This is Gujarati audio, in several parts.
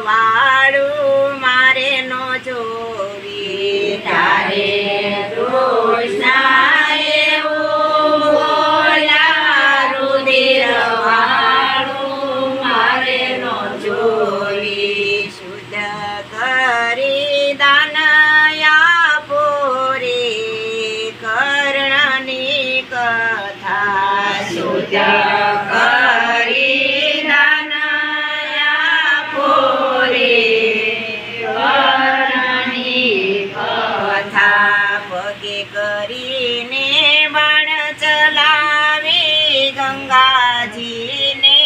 વાળું મારે નો જોવી તારે કૃષ્ણ એવું બોલ્યા રુધિર વાળું મારે નો જોવી શુદ્ધ કરી દાનયા પોરે કરણની કથા શુદ્ધ કરીને બાણ ચલાવી ગંગાજીને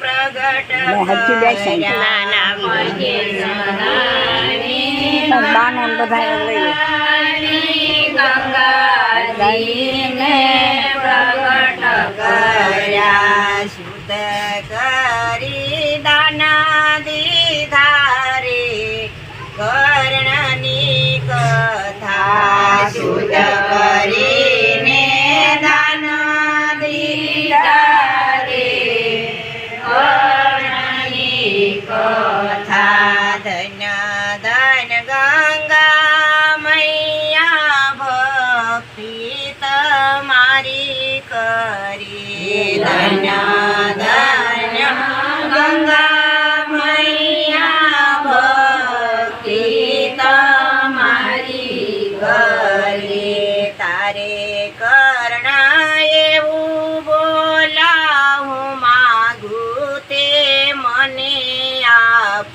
પ્રગટ. કર્યા. ગંગાજીને પ્રગટ કર્યા શુદ્ધ કરી દાના દીધા રે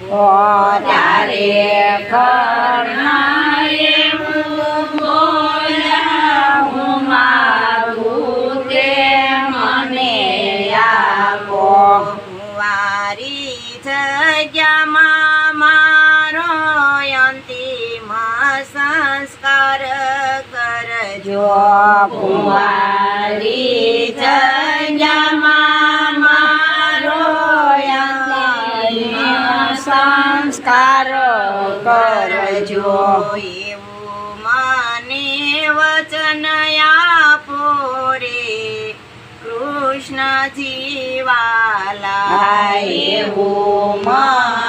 તારે આપો. જગ્યામાં મારો અંતિમ સંસ્કાર કરજો. કુમારી કુંવારી કરજો. એવું મને વચન આપો રે. કૃષ્ણ જીવાલા એવું મને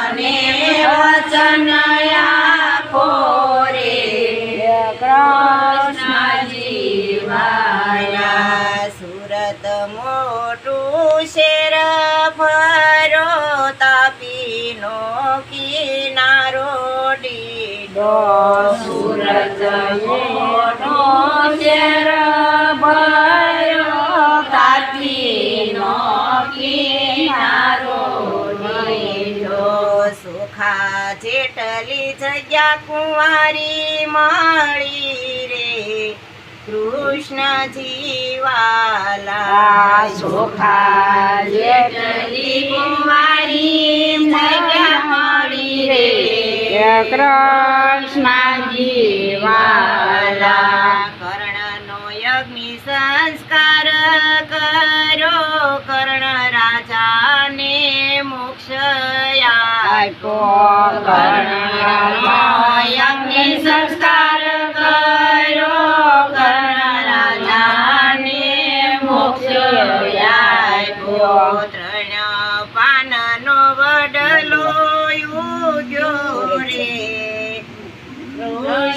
સુરત મોટો શેર ભયો કાપીનો કિનારો લીધો સુખા જેટલી જગ્યા કુંવારી મળી રે કૃષ્ણ જીવાલા સુખા જેટલી કુંવારી કૃષ્ણ જીવાલા કર્ણનો યજ્ઞ સંસ્કાર કરો. કર્ણ રાજાને મોક્ષ આપ્યો. કર્ણનો યજ્ઞ સંસ્કાર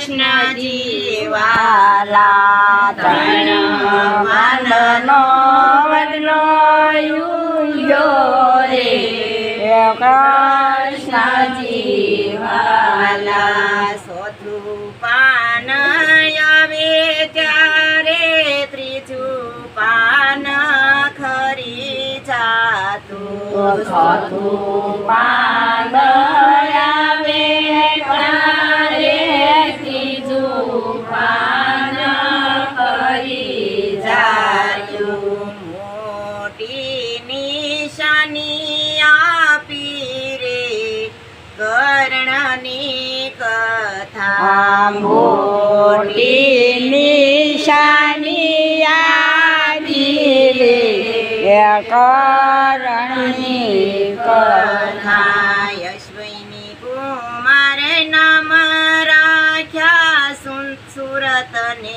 કૃષ્ણ જીવાલા ત્રણ માનનો બદલો યુયો રે. કૃષ્ણ જીવાલા સોથું પાન આવે ત્યારે ત્રીજું પાન ખરી જાતું. ચોથું મોટી નિશાની આપી રે કર્ણની કથા મોટી નિશાની આપી રે કરણની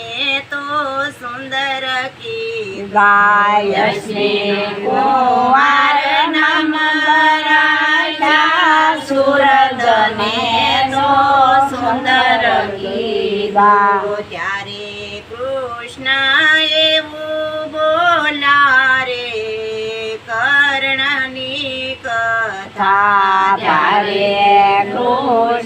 ને તો સુંદર કી ગાય શ્રી કુમાર નમરાયા સુરત ને તો સુંદર કી ત્યારે કૃષ્ણ એવું બોલા રે કર્ણની કથા ત્યારે કૃષ્ણ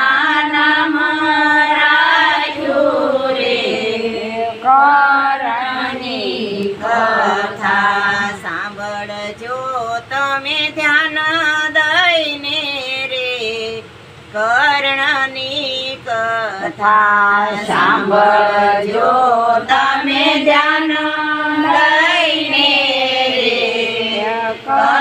ધ્યાન દઈને રે કર્ણની કથા સાંભળજો તમે ધ્યાન દઈને રે